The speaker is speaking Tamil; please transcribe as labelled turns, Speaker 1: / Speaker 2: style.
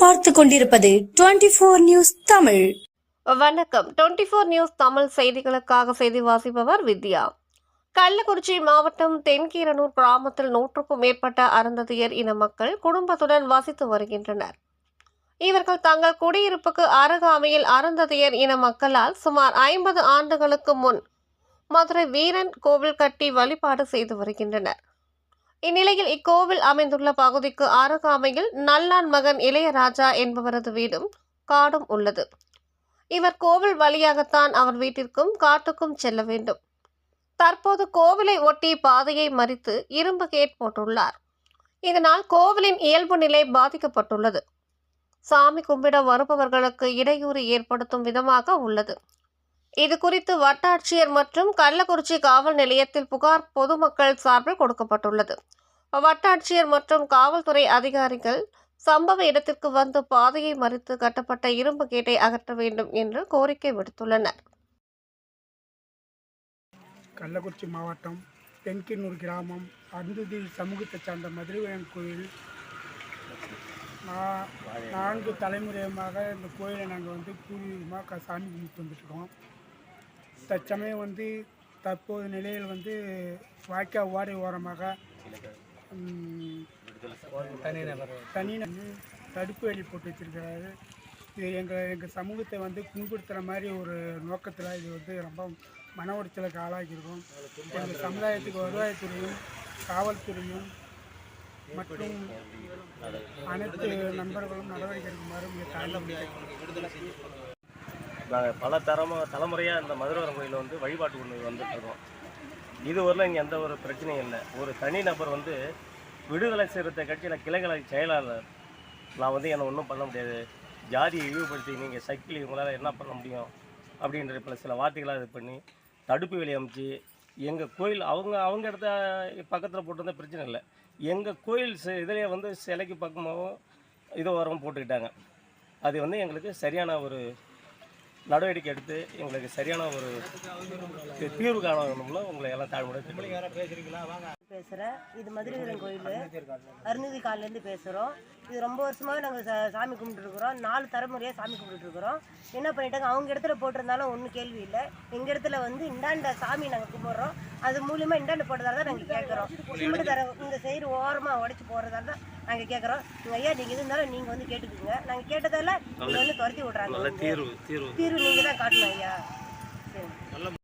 Speaker 1: பார்த்து கொண்டிருப்பது டுவெண்டி போர் நியூஸ் தமிழ்.
Speaker 2: வணக்கம். டுவெண்ட்டி ஃபோர் நியூஸ் தமிழ் செய்திகளுக்காக செய்தி வாசிப்பவர் வித்யா. கள்ளக்குறிச்சி மாவட்டம் தென்கீரனூர் கிராமத்தில் நூற்றுக்கும் மேற்பட்ட அருந்ததியர் இன மக்கள் குடும்பத்துடன் வசித்து வருகின்றனர். இவர்கள் தங்கள் குடியிருப்புக்கு அருகாமையில் அருந்ததியர் இன மக்களால் சுமார் ஐம்பது ஆண்டுகளுக்கு முன் மதுரை வீரன் கோவில் கட்டி வழிபாடு செய்து வருகின்றனர். இந்நிலையில் இக்கோவில் அமைந்துள்ள பகுதிக்கு அருகாமையில் நல்லான் மகன் இளையராஜா என்பவரது வீடும் காடும் உள்ளது. இவர் கோவில் வழியாகத்தான் அவர் வீட்டிற்கும் காட்டுக்கும் செல்ல வேண்டும். தற்போது கோவிலை ஒட்டி பாதையை மறித்து இரும்பு கேட் போட்டுள்ளார். இதனால் கோவிலின் இயல்பு நிலை பாதிக்கப்பட்டுள்ளது. சாமி கும்பிட வருபவர்களுக்கு இடையூறு ஏற்படுத்தும் விதமாக உள்ளது. இதுகுறித்து வட்டாட்சியர் மற்றும் கள்ளக்குறிச்சி காவல் நிலையத்தில் புகார் பொதுமக்கள் சார்பில் கொடுக்கப்பட்டுள்ளது. வட்டாட்சியர் மற்றும் காவல்துறை அதிகாரிகள் சம்பவ இடத்திற்கு வந்து பாதையை மறித்து கட்டப்பட்ட இரும்பு கேட்டை அகற்ற வேண்டும் என்று கோரிக்கை விடுத்துள்ளனர்.
Speaker 3: கள்ளக்குறிச்சி மாவட்டம் தென்கின்னூர் கிராமம் அருந்ததி சமூகத்தைச் சார்ந்த மதுரைவயன் கோயில். நான்கு தலைமுறையமாக இந்த கோயிலை நாங்கள் வந்து பூர்வீகமாக சாமி கும்பிட்டு வந்துட்டுருக்கோம் தற்சமயம் வந்து தற்போது நிலையில் வந்து வாய்க்கா ஓடை ஓரமாக ம், தனிநபர் தடுப்பு வேலி போட்டு வச்சிருக்கிறாரு. இது எங்கள் எங்கள் சமூகத்தை வந்து புண்படுத்துகிற மாதிரி ஒரு நோக்கத்தில் இது வந்து ரொம்ப மன உளைச்சலுக்கு ஆளாகியிருக்கும். எங்கள் சமுதாயத்துக்கு வருவாய்த்துறையும் காவல்துறையும் மற்றும் அனைத்து நண்பர்களும் நடவடிக்கை எடுக்குமாறு இங்கே தாழ்ந்த
Speaker 4: நாங்கள் பல தரம தலைமுறையாக இந்த மதுரவரம் கோயிலில் வந்து வழிபாட்டு கொண்டு வந்துட்டுருக்கோம் இதுவரையிலும் இங்கே எந்த ஒரு பிரச்சனையும் இல்லை. ஒரு தனி நபர் வந்து விடுதலை சிறுத்தை கட்சியில் கிளைகளை செயலாளர். நான் வந்து என்னை ஒன்றும் பண்ண முடியாது. ஜாதியை இழிவுபடுத்தி நீங்கள் சைக்கிள் இவங்களால் என்ன பண்ண முடியும்? அப்படின்ற பல சில வார்த்தைகளாக இது பண்ணி தடுப்பு வேலை அமைச்சு எங்கள் கோயில் அவங்க அவங்க இடத்த பக்கத்தில் போட்டிருந்தா பிரச்சனை இல்லை. எங்கள் கோயில் இதிலே வந்து சிலைக்கு பக்கமாகவும் இது வரவும் போட்டுக்கிட்டாங்க. அது வந்து எங்களுக்கு சரியான ஒரு நடவடிக்கை எடுத்து எங்களுக்கு சரியான ஒரு தீர்வு தீர்வு காணணும்ல உங்களை எல்லாம் தாழ்முறை
Speaker 5: பேசுகிறேன் இது மதுரைவீரன் கோயில். அருந்ததி காலிலேருந்து பேசுகிறோம் இது ரொம்ப வருஷமாக நாங்கள் சா சாமி கும்பிட்டுருக்குறோம். நாலு தலைமுறையாக சாமி கும்பிட்டுருக்குறோம். என்ன பண்ணிட்டாங்க? அவங்க இடத்துல போட்டிருந்தாலும் ஒன்றும் கேள்வி இல்லை. எங்கள் இடத்துல வந்து இந்தாண்ட சாமி நாங்கள் கும்பிட்றோம். அது மூலியமாக இந்தாண்ட போட்டதால தான் நாங்கள் கேட்குறோம் சிமெண்ட் தர இந்த சைடு ஓரமாக உடச்சி போடுறதால தான் நாங்கள் கேட்குறோம் நீங்கள் ஐயா நீங்கள் இருந்தாலும் நீங்கள் வந்து கேட்டுக்குங்க. நாங்கள் கேட்டதால நீங்கள் வந்து துரத்தி விட்றாங்க. தீர்வு நீங்கள் தான் காட்டணும் ஐயா. சரி.